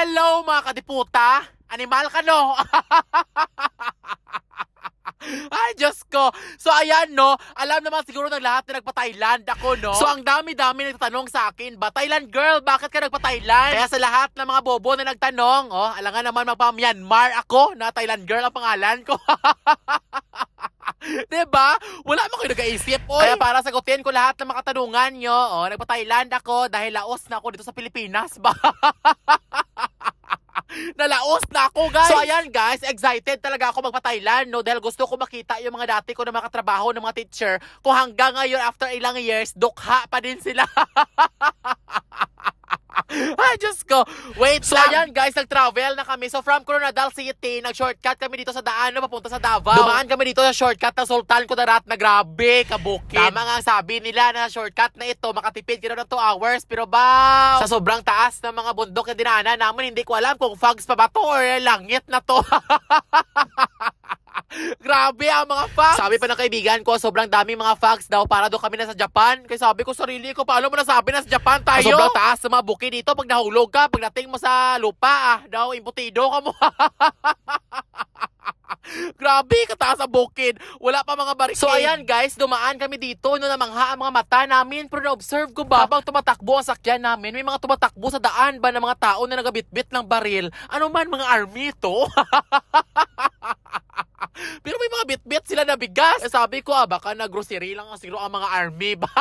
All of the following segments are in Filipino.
Hello mga kadiputa! Animal ka no? Ay, Diyos ko. So, ayan, no. Alam naman siguro ng lahat na nagpa-Thailand ako, no? So, ang dami-dami nagtatanong sa akin ba, Thailand girl, bakit ka nagpa-Thailand? Kaya sa lahat ng mga bobo na nagtanong, oh, alangan naman magpa-Myanmar ako na Thailand girl ang pangalan ko. 'Di ba? Wala mo kayo nag-iisip, oy. Kaya para sagutin ko lahat ng mga katanungan nyo, oh, nagpa-Thailand ako dahil laos na ako dito sa Pilipinas ba? Nalaos na ako, guys! So, ayan, guys. Excited talaga ako magpa-Thailand, no? Dahil gusto ko makita yung mga dati ko na mga katrabaho ng mga teacher kung hanggang ngayon, after ilang years, dukha pa din sila. Ay, Diyos ko. Wait so, ayan guys, nag-travel na kami. So, from Coronadal City, nag-shortcut kami dito sa daan na papunta sa Davao. Dumaan kami dito sa shortcut ng Sultan Kudarat na grabe, kabukid. Tama nga sabi nila na shortcut na ito, makatipid ka ng 2 hours. Pero ba, sa sobrang taas ng mga bundok na dinaanan namin, hindi ko alam kung fogs pa ba to or langit na to. Grabe ang mga facts. Sabi pa ng kaibigan ko, sobrang dami mga facts daw para daw kami nasa Japan. Kaya sabi ko sarili ko, paano mo nasabi na sa Japan tayo? Sa sobrang taas sa mga bukid dito, pag nahulog ka, pagdating mo sa lupa, ah, daw, imputido ka mo. Grabe, kataas ang bukid. Wala pa mga barikade. So ayan guys, dumaan kami dito no namangha ang mga mata namin. Pero na-observe ko ba, habang tumatakbo ang sakyan namin, may mga tumatakbo sa daan ba ng mga tao na nagabitbit ng baril. Ano man mga army to? Pero may mga bit-bit sila na bigas. Eh, sabi ko, ah, baka na grocery lang siguro ang mga army ba?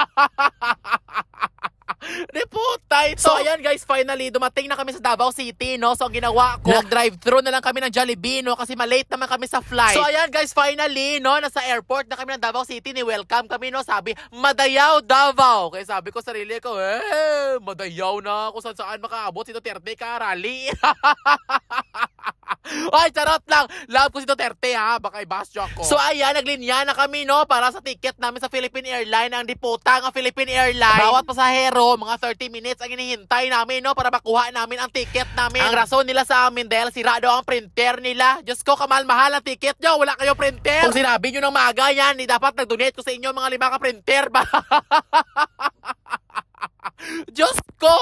Di putay to. So ayan guys, finally dumating na kami sa Davao City, no? So ang ginawa ko, nag-drive-thru na lang kami ng Jollibee, no? Kasi malate naman kami sa flight. So ayan guys, finally, no? Nasa airport na kami ng Davao City, ni welcome kami, no? Sabi, Madayaw, Davao. Kaya sabi ko sarili ko, eh, Madayaw na kung saan saan makaabot si Duterte ka, rally. Ay, charot lang. Love ko si Duterte ha. Baka ibasyo ako. So ayan, naglinya na kami no para sa ticket namin sa Philippine Airlines. Ang diputang ang Philippine Airlines. Bawat pasahero, mga 30 minutes ang hinihintay namin no para makuha namin ang ticket namin. Ang rason nila sa amin dahil sira daw ang printer nila. Diyos ko, kamal-mahal ang ticket nyo. Wala kayo printer. Kung sinabi nyo ng maaga yan, di dapat nag-donate ko sa inyo mga lima ka printer ba? Diyos ko!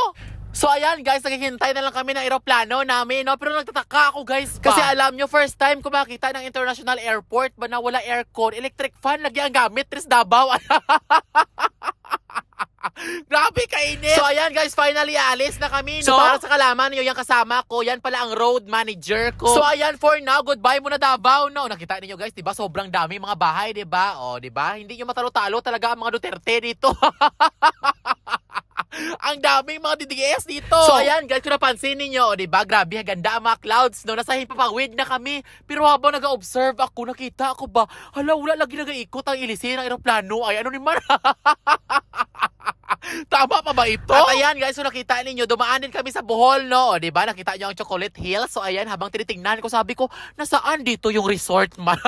So ayan guys, naghihintay na lang kami ng eroplano namin, no? Pero nagtataka ako guys ba? Kasi alam nyo, first time ko makita ng international airport ba na wala aircon, electric fan, lagi ang gamit, Tris Davao. Grabe kainit! So ayan guys, finally alis na kami. No? So, para sa kalaman niyo, yung kasama ko, yan pala ang road manager ko. So ayan, for now, goodbye muna Davao, no? Nakita niyo guys, di ba? Sobrang dami mga bahay, di ba? O, di ba? Hindi niyo matalo-talo talaga ang mga Duterte dito. ang daming mga DDS dito. So ayan, guys, kung napansin ninyo, o, di ba? Grabe, ganda ang mga clouds, no? Nasa himpapawid na kami. Pero habang nag-observe ako, nakita ako ba, hala, wala lagi nag-iikot ang ilisin ng aeroplano. Ay, ano naman? Tama pa ba ito? At ayan guys, so nakita ninyo, dumaan din kami sa Bohol, no? O, di ba? Nakita nyo ang Chocolate Hills. So ayan, habang tinitingnan ko, sabi ko, nasaan dito yung resort man?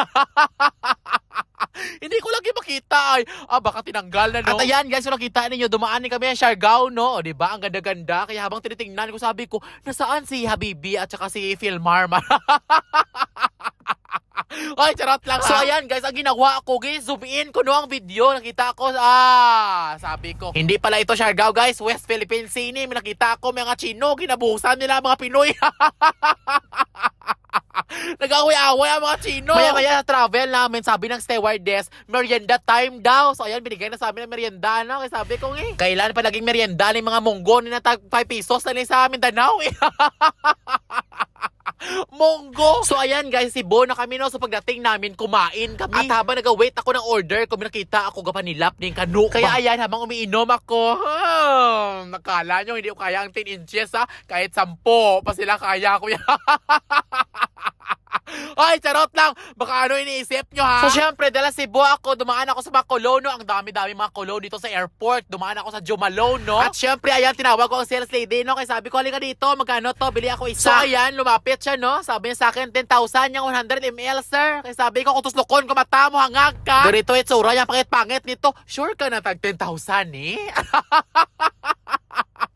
Hindi ko lagi makita ay, ah baka tinanggal na no. At ayan guys, so nakita ninyo, dumaan din kami sa Siargao no, o, 'di ba? Ang ganda-ganda. Kaya habang tinitingnan ko, sabi ko, nasaan si Habibi at saka si Philmar? Ay, charot lang. So, ayan, guys, ang ginawa ko, guys, zoom in ko no ang video. Nakita ko, ah, sabi ko. Hindi pala ito Siargao, guys. West Philippine Sea. May nakita ko mga Chino, ginabuhusan nila mga Pinoy. Nag-away-away ang mga Chino. Maya-maya sa travel namin, sabi ng stewardess, merienda time daw. So, ayan, binigay na sa amin ng merienda, no? Kaya sabi ko, eh, kailan pa naging merienda ng mga munggo ni na tag 5 pesos na sa amin, Danao, eh. Monggo! So ayan guys, si Bo na kami no. So pagdating namin, kumain kami. At habang nag-wait ako ng order, kung nakita ako gapanilap ng kanu. Kaya ayan, habang umiinom ako, hmm, nakala nyo hindi ko kaya ang 10 inches ha. Kahit 10 pa sila kaya ko yan. Ay, charot lang. Baka ano iniisip nyo, ha? So, syempre, dala Cebu ako, dumaan ako sa mga kolono. Ang dami-dami mga kolono dito sa airport. Dumaan ako sa Jumalone, no? At syempre, ayan, tinawag ko ang sales lady, no? Kaya sabi ko, halika dito, magkano to? Bili ako isa. So, ayan, lumapit siya, no? Sabi niya sa akin, 10,000 yung 100 ml, sir. Kaya sabi ko, kung tuslokon ko mata mo, hangag ka. Ganito, itsura, yung pangit-pangit nito. Sure ka na tag 10,000, eh?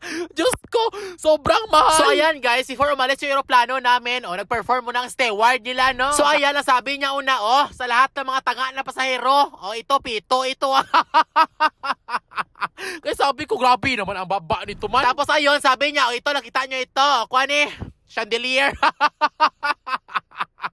Diyos ko, sobrang mahal. So ayan guys, before umalis yung aeroplano namin, oh, nag-perform muna ang steward nila, no? So ayan, sabi niya una, oh, sa lahat ng mga tanga na pasahero, oh, ito, pito, ito. Kaya sabi ko, grabe naman ang baba nito man. Tapos ayun, sabi niya, oh, ito, nakita niyo ito. Kuha ni, chandelier.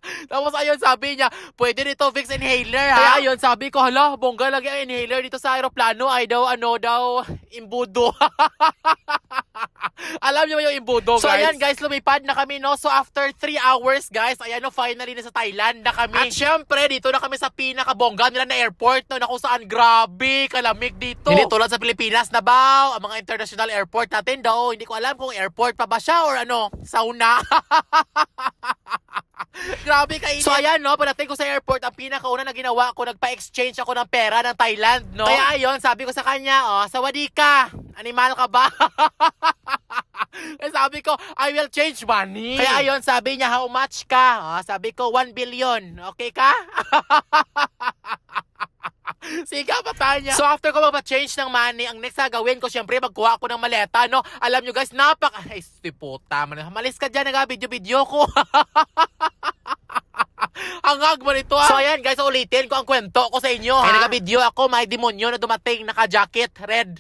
Tapos ayun, sabi niya, pwede nito Vicks inhaler ha. Kaya ayun, sabi ko, hala, bongga lagi ang inhaler dito sa aeroplano. Ay daw, ano daw, imbudo. Alam niyo ba yung imbudo, guys? So ayan, guys, lumipad na kami, no? So after 3 hours, guys, ayan, no, finally na sa Thailand na kami. At syempre, dito na kami sa pinakabongga nila na airport, no, na kung saan grabe, kalamig dito. Hindi tulad sa Pilipinas na ba, ang mga international airport natin daw, hindi ko alam kung airport pa ba siya or ano, sauna. Grabe kainit. So ayan no, pagdating ko sa airport, ang pinakauna na ginawa ko, nagpa-exchange ako ng pera ng Thailand, no? Kaya ayun, sabi ko sa kanya, oh, sawadi ka, animal ka ba? Eh, sabi ko, I will change money. Kaya ayun, sabi niya, how much ka? Oh, sabi ko, 1 billion. Okay ka? Siga pa niya. So after ko magpa-change ng money, ang next na gawin ko, syempre magkuha ako ng maleta, no? Alam nyo guys, napaka... Ay, puta man. Malis ka dyan, nag-video-video ko. Hangag mo nito ah. So ayan guys, ulitin ko ang kwento ko sa inyo ha. Ay naka-video ako, may demonyo na dumating, naka-jacket, red.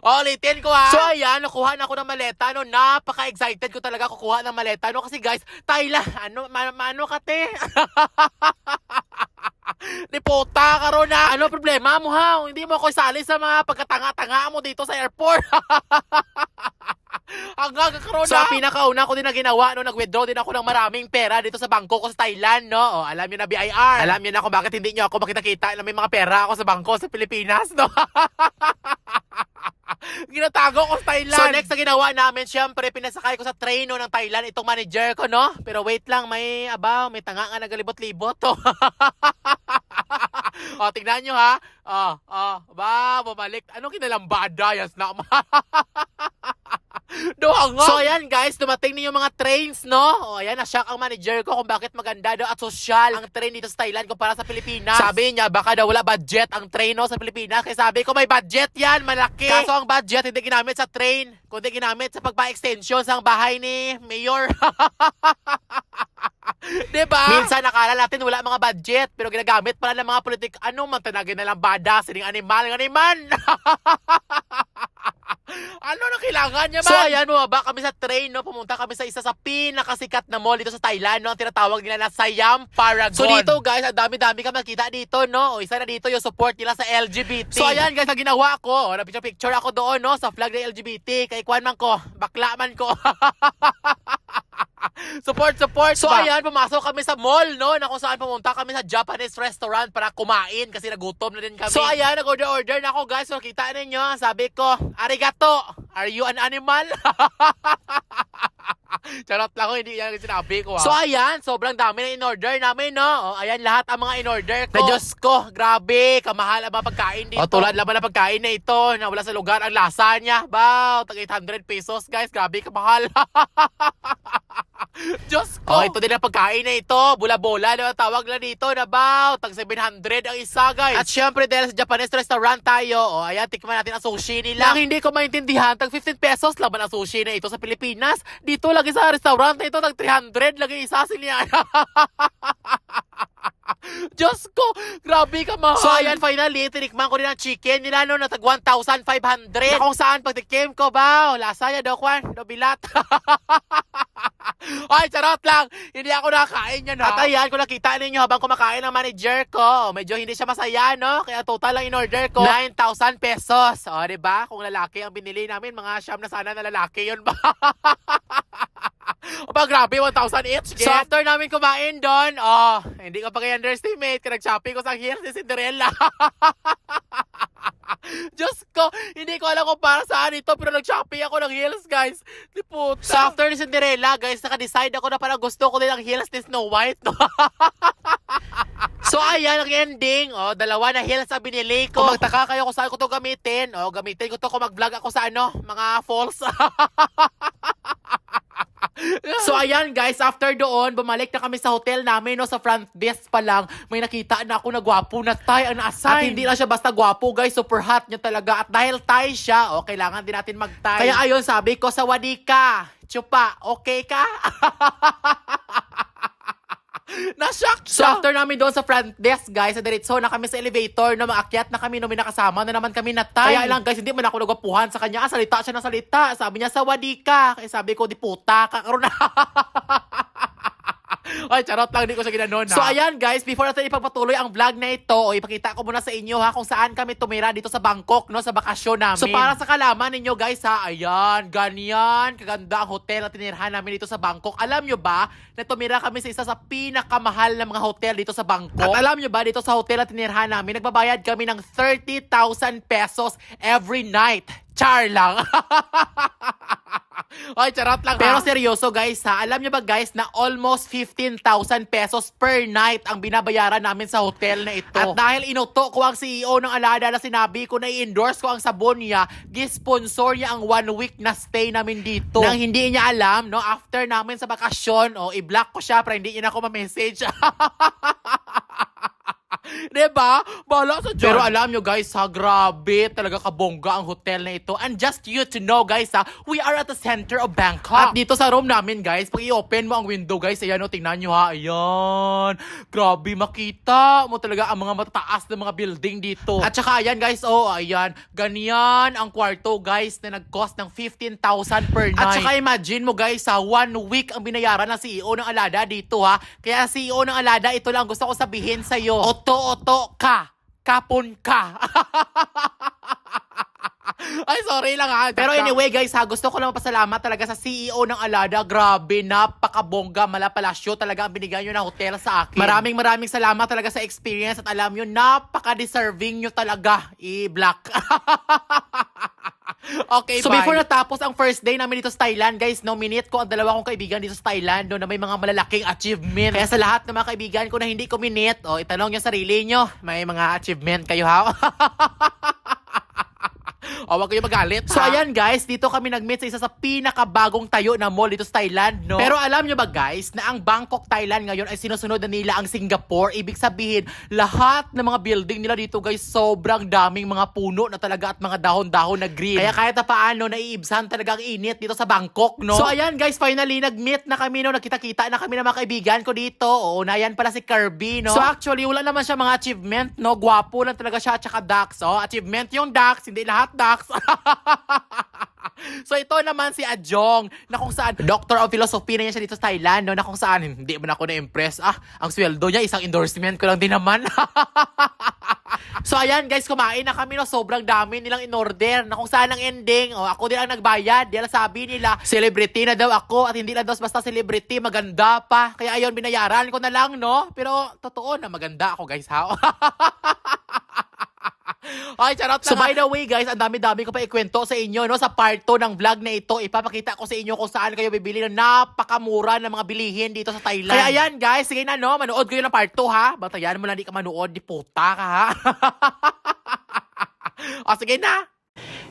Ulitin ko ha. So ayan, nakuha na ako ng maleta. No, napaka-excited ko talaga kukuha ng maleta. No, kasi guys, Thailand, ano, ma mano ka te? Ni puta ka ron na. Ano problema mo ha? Hindi mo ako isali sa mga pagkatanga-tanga mo dito sa airport. Hanggang karoon so, na. So, pinakauna ko din na ginawa, no, nag-withdraw din ako ng maraming pera dito sa bangko ko sa Thailand, no. O, alam niyo na BIR. Alam niyo na kung bakit hindi niyo ako makita-kita na may mga pera ako sa bangko sa Pilipinas, no. Ginatago ko sa Thailand. So next na ginawa namin, syempre, pinasakay ko sa train no, ng Thailand itong manager ko, no? Pero wait lang, may abaw, may tanga nga nagalibot-libot to. o, tingnan nyo ha. O, o, ba, bumalik. Anong kinalambada? Yes na. Doha nga. So ayan guys, dumating na yung mga trains, no? O ayan, na-shock ang manager ko kung bakit maganda daw at social ang train dito sa Thailand kumpara sa Pilipinas. Sabi niya, baka daw wala budget ang train no, sa Pilipinas. Kaya sabi ko, may budget yan, malaki. Kaso ang budget hindi ginamit sa train, kundi ginamit sa pagpa-extension sa bahay ni Mayor. diba? Minsan nakala natin wala mga budget, pero ginagamit pala ng mga politik, ano, mantanagin na lang bada, sining animal, ng animal. kailangan niya man? So ayan, bumaba kami sa train, no? Pumunta kami sa isa sa pinakasikat na mall dito sa Thailand, no? Ang tinatawag nila na Siam Paragon. So dito guys, ang dami-dami kami nakita dito, no? O isa na dito yung support nila sa LGBT. So ayan guys, ang ginawa ko, na picture picture ako doon, no? Sa flag ng LGBT. Kay Kwan man ko, bakla man ko. support, support. So ba? ayan, pumasok kami sa mall, no? Na kung saan pumunta kami sa Japanese restaurant para kumain kasi nagutom na din kami. So ayan, nag-order-order na ako guys. So kita ninyo, sabi ko, arigato, are you an animal? Charot lang ko, hindi yan sinabi ko ha. So ayan, sobrang dami na in-order namin, no? O, ayan lahat ang mga in-order ko. Na Diyos ko, grabe, kamahal ang mga pagkain dito. O tulad naman ng pagkain na ito, na wala sa lugar ang lasa niya. Bao, tag 800 pesos guys, grabe kamahal. Diyos ko. Oh, ito din ang pagkain na ito. Bula-bola na tawag na dito na bao. Tag 700 ang isa, guys. At syempre, dahil sa Japanese restaurant tayo, oh, ayan, tikman natin ang sushi nila. Ang hindi ko maintindihan, tag 15 pesos laban ang sushi na ito sa Pilipinas. Dito lagi sa restaurant na ito, tag 300 lagi isa sila. Diyos ko, grabe ka mahal. So ayan, finally, tinikman ko rin ang chicken nila no, natag 1,500. Na kung saan, pagtikim ko ba, lasa niya daw, kwan, daw bilat. Ay, charot lang. Hindi ako nakakain yan, ha? At ayan, kung nakita ninyo habang kumakain ng manager ko, medyo hindi siya masaya, no? Kaya total lang in-order ko, 9,000 pesos. O, diba? Kung lalaki ang binili namin, mga siyam na sana na lalaki yun ba? O ba, grabe, 1,000 each. Get? So, after namin kumain doon, oh, hindi ko pa kayo underestimate, nag-shopping ko sa heels ni Cinderella. Diyos ko, hindi ko alam kung para saan ito, pero nag-shopping ako ng heels, guys. Di puta. So, after ni Cinderella, guys, naka-decide ako na parang gusto ko din ang heels ni Snow White. No? So ayan ang ending. Oh, dalawa na heels ang binili ko. Kung magtaka kayo kung saan ko to gamitin, oh, gamitin ko to kung mag-vlog ako sa ano, mga falls. so ayan guys, after doon, bumalik na kami sa hotel namin, no, sa front desk pa lang, may nakita na ako na gwapo na Thai ang na-assign. At hindi lang siya basta gwapo guys, super hot niya talaga. At dahil Thai siya, oh, kailangan din natin mag-Thai. Kaya ayun, sabi ko sa Wadika, Chupa, okay ka? Na-shock So after namin doon sa front desk, guys, sa diretso na kami sa elevator, na maakyat na kami, no, may nakasama na naman kami na time. Kaya lang, guys, hindi man ako nagwapuhan sa kanya. Ah, salita siya na salita. Sabi niya, sawadi ka. Kaya sabi ko, di puta ka. Karoon na. Ay, charot lang, di ko siya ginanon ha. So ayan guys, before natin ipagpatuloy ang vlog na ito, o ipakita ko muna sa inyo ha kung saan kami tumira dito sa Bangkok, no, sa bakasyon namin. So para sa kalaman ninyo guys ha, ayan, ganyan, kaganda ang hotel na tinirhan namin dito sa Bangkok. Alam nyo ba, na tumira kami sa isa sa pinakamahal na mga hotel dito sa Bangkok. At alam nyo ba, dito sa hotel na tinirhan namin, nagbabayad kami ng 30,000 pesos every night. Char lang. Ay, charot lang Pero seryoso guys ha, alam nyo ba guys na almost 15,000 pesos per night ang binabayaran namin sa hotel na ito. At dahil inuto ko ang CEO ng Alada na sinabi ko na i-endorse ko ang sabon niya, gisponsor niya ang one week na stay namin dito. Nang hindi niya alam, no, after namin sa bakasyon, o i-block ko siya para hindi niya na ako ma-message. Diba? Bala sa. Pero alam nyo guys ha, grabe talaga kabongga ang hotel na ito. And just you to know guys ha, we are at the center of Bangkok. At dito sa room namin guys, pag i-open mo ang window guys, ayan o, tingnan nyo ha, ayan. Grabe, makita mo talaga ang mga matataas na mga building dito. At saka ayan guys, oh, ayan. Ganyan ang kwarto guys na nag-cost ng 15,000 per night. At saka imagine mo guys ha, one week ang binayaran ng CEO ng Alada dito ha. Kaya CEO ng Alada, ito lang gusto ko sabihin sa'yo. Oto-oto ka. Kapon ka. Ay, sorry lang ha. Pero anyway guys ha, gusto ko lang pasalamat talaga sa CEO ng Alada. Grabe, napakabongga, malapalasyo talaga ang binigay nyo ng hotel sa akin. Maraming maraming salamat talaga sa experience at alam nyo, napaka-deserving nyo talaga i-block. Okay, so bye. before natapos ang first day namin dito sa Thailand, guys, nominate ko ang dalawa kong kaibigan dito sa Thailand no, na may mga malalaking achievement. Kaya sa lahat ng mga kaibigan ko na hindi ko minute, o itanong nyo sarili nyo, may mga achievement kayo ha? O, wag kayo magalit, So, ha? ayan guys, dito kami nag-meet sa isa sa pinakabagong tayo na mall dito sa Thailand, no? Pero alam nyo ba guys, na ang Bangkok, Thailand ngayon ay sinusunod na nila ang Singapore. Ibig sabihin, lahat ng mga building nila dito guys, sobrang daming mga puno na talaga at mga dahon-dahon na green. Kaya kahit na paano, naiibsan talaga ang init dito sa Bangkok, no? So, ayan guys, finally, nag-meet na kami, no? Nakita-kita na kami ng mga kaibigan ko dito. Oo, na yan pala si Kirby, no? So, actually, wala naman siya mga achievement, no? Gwapo lang talaga siya at saka Dax. Oh, achievement yung Dax, hindi lahat Dax. so ito naman si Adjong na kung saan Doctor of Philosophy na niya siya dito sa Thailand no na kung saan hindi man ako na-impress ah ang sweldo niya isang endorsement ko lang din naman So ayan guys, kumain na kami no, sobrang dami nilang in-order na kung saan ang ending, oh, ako din ang nagbayad. Dahil sabi nila, celebrity na daw ako at hindi lang daw basta celebrity, maganda pa. Kaya ayun, binayaran ko na lang, no? Pero totoo na maganda ako guys, ha? Ay, charot So, by the way, guys, ang dami-dami ko pa ikwento sa inyo, no? Sa part 2 ng vlog na ito, ipapakita ko sa inyo kung saan kayo bibili ng napakamura ng mga bilihin dito sa Thailand. Kaya ayan, guys, sige na, no? Manood kayo ng part 2, ha? Batayan mo lang di ka manood, di puta ka, ha? o, sige na!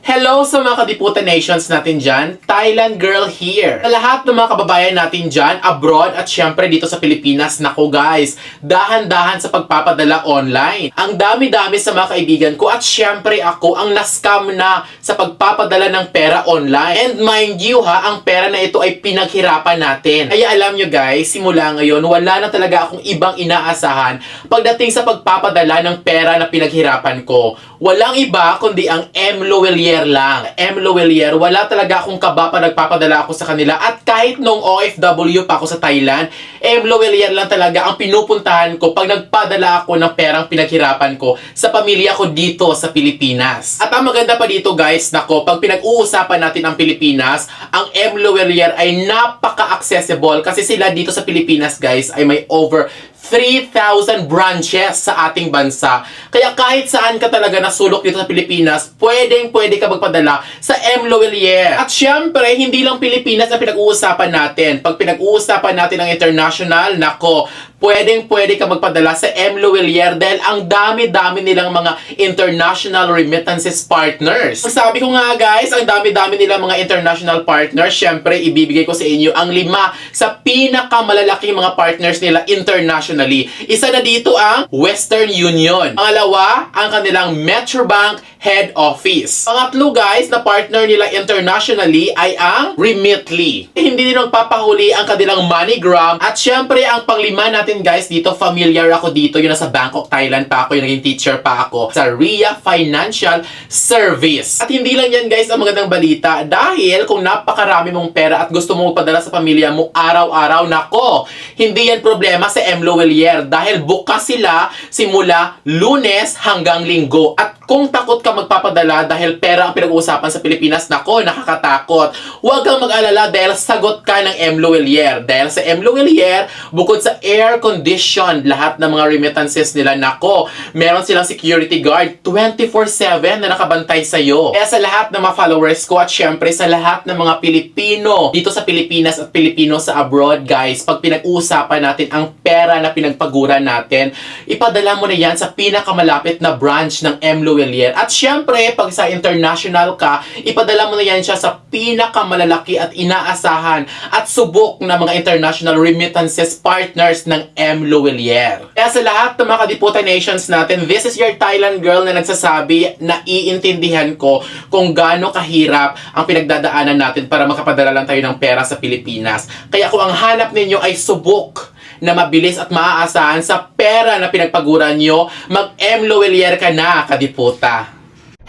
Hello sa mga Kadiputan Nations natin dyan. Thailand girl here. Sa lahat ng mga kababayan natin dyan, abroad at syempre dito sa Pilipinas, nako guys, dahan-dahan sa pagpapadala online. Ang dami-dami sa mga kaibigan ko at syempre ako ang nascam na sa pagpapadala ng pera online. And mind you ha, ang pera na ito ay pinaghirapan natin. Kaya alam nyo guys, simula ngayon, wala na talaga akong ibang inaasahan pagdating sa pagpapadala ng pera na pinaghirapan ko. Walang iba kundi ang M. Loelier lang. M. Loelier, wala talaga akong kaba pa nagpapadala ako sa kanila. At kahit nung OFW pa ako sa Thailand, M. Loelier lang talaga ang pinupuntahan ko pag nagpadala ako ng perang pinaghirapan ko sa pamilya ko dito sa Pilipinas. At ang maganda pa dito guys, nako, pag pinag-uusapan natin ang Pilipinas, ang M. Loelier ay napaka-accessible kasi sila dito sa Pilipinas guys ay may over 3,000 branches sa ating bansa. Kaya kahit saan ka talaga nasulok dito sa Pilipinas, pwedeng pwede ka magpadala sa M. Loelier. At syempre, hindi lang Pilipinas ang pinag-uusapan natin. Pag pinag-uusapan natin ang international, nako, pwedeng pwede ka magpadala sa M. Loelier dahil ang dami-dami nilang mga international remittances partners. Sabi ko nga guys, ang dami-dami nilang mga international partners, syempre, ibibigay ko sa inyo ang lima sa pinakamalalaking mga partners nila internationally. Isa na dito ang Western Union. Pangalawa, ang kanilang Metrobank head office. Pangatlo guys, na partner nila internationally ay ang Remitly. Hindi din magpapahuli ang kanilang MoneyGram. At syempre, ang panglima natin guys dito, familiar ako dito. Yung nasa Bangkok, Thailand pa ako. Yung naging teacher pa ako sa RIA Financial Service. At hindi lang yan guys ang magandang balita. Dahil kung napakarami mong pera at gusto mo padala sa pamilya mo araw-araw, nako, hindi yan problema sa M. Loelier. Dahil bukas sila simula lunes hanggang linggo. At kung takot ka magpapadala dahil pera ang pinag-uusapan sa Pilipinas, nako, nakakatakot. Huwag kang mag-alala dahil sagot ka ng M. Loelier. Dahil sa M. Loelier, bukod sa air condition, lahat ng mga remittances nila, nako, meron silang security guard 24-7 na nakabantay sa'yo. Kaya sa lahat ng mga followers ko at syempre sa lahat ng mga Pilipino dito sa Pilipinas at Pilipino sa abroad, guys, pag pinag-uusapan natin ang pera na pinagpaguran natin, ipadala mo na yan sa pinakamalapit na branch ng M. Loelier. At syempre, pag sa international ka, ipadala mo na yan siya sa pinakamalalaki at inaasahan at subok na mga international remittances partners ng M. Loelier. Kaya sa lahat ng mga Kadiputan Nations natin, this is your Thailand girl na nagsasabi na iintindihan ko kung gaano kahirap ang pinagdadaanan natin para makapadala lang tayo ng pera sa Pilipinas. Kaya kung ang hanap ninyo ay subok na mabilis at maaasahan sa pera na pinagpaguran nyo, mag-M. Loelier ka na, Kadiputa.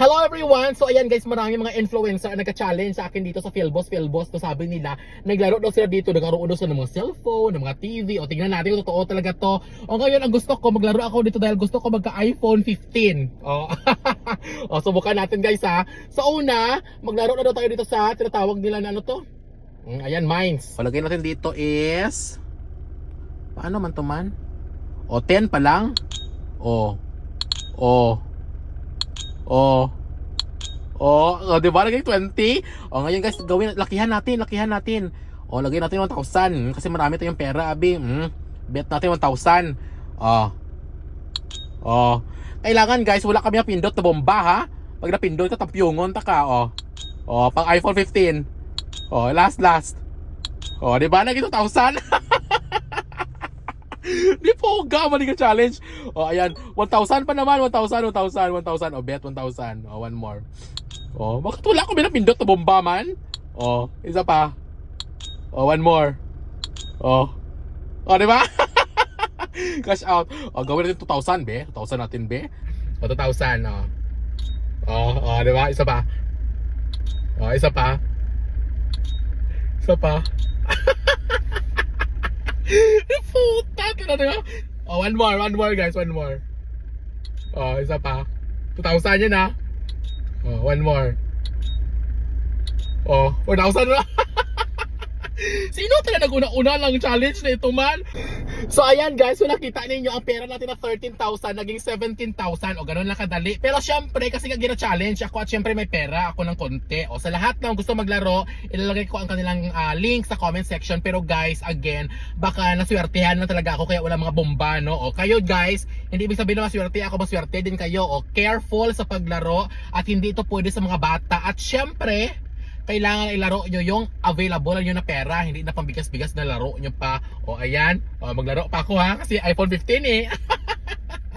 Hello everyone! So ayan guys, marami mga influencer na nagka-challenge sa akin dito sa Philboss. Philboss, to sabi nila, naglaro daw sila dito, nagkaroon daw sila ng mga cellphone, ng mga TV, o tingnan natin kung totoo talaga to. O ngayon, ang gusto ko, maglaro ako dito dahil gusto ko magka-iPhone 15. O, o subukan natin guys ha. Sa una, maglaro na daw tayo dito sa tinatawag nila na ano to? Mm, ayan, Mines. Palagay natin dito is... Paano man to man? O, 10 pa lang? O, o, Oh. Oh, oh 'di ba? Lagay 20. Oh, ngayon guys, gawin lakihan natin, lakihan natin. Oh, lagay natin 1,000 kasi marami tayong pera, abi. Hmm. Bet natin 1,000. Oh. Oh. Kailangan guys, wala kami pindot na bomba ha. Pag napindot ka, tampyungon ta ka, oh. Oh, pang iPhone 15. Oh, last last. Oh, 'di ba? Naging 2,000. Di po mali ka challenge. O, ayan. 1,000 pa naman. 1,000, 1,000, 1,000. O, bet 1,000. O, one more. O, bakit wala ko pinapindot na bomba man? O, isa pa. O, one more. O. O, di ba? Cash out. O, gawin natin 2,000, be. 2,000 natin, be. O, 2,000, o. O, o, di ba? Isa pa. O, isa pa. Isa pa. Puta na nga. Oh, one more, one more guys, one more. Oh, isa pa. 2,000 yun ah. Oh, one more. Oh, 4,000 na. Sino talaga nag-una-una lang challenge na ito man? So ayan guys, so nakita ninyo ang pera natin na 13,000 naging 17,000 o ganun lang kadali. Pero syempre kasi nga gina-challenge ako at syempre may pera ako ng konti. O sa lahat ng gusto maglaro, ilalagay ko ang kanilang ah, link sa comment section. Pero guys, again, baka naswertehan na talaga ako kaya wala mga bomba no. O kayo guys, hindi ibig sabihin na maswerte ako, maswerte din kayo. O careful sa paglaro at hindi ito pwede sa mga bata. At syempre, kailangan ilaro nyo yung available nyo na pera, hindi na pambigas-bigas na laro nyo pa. O ayan, o, maglaro pa ako ha, kasi iPhone 15 eh.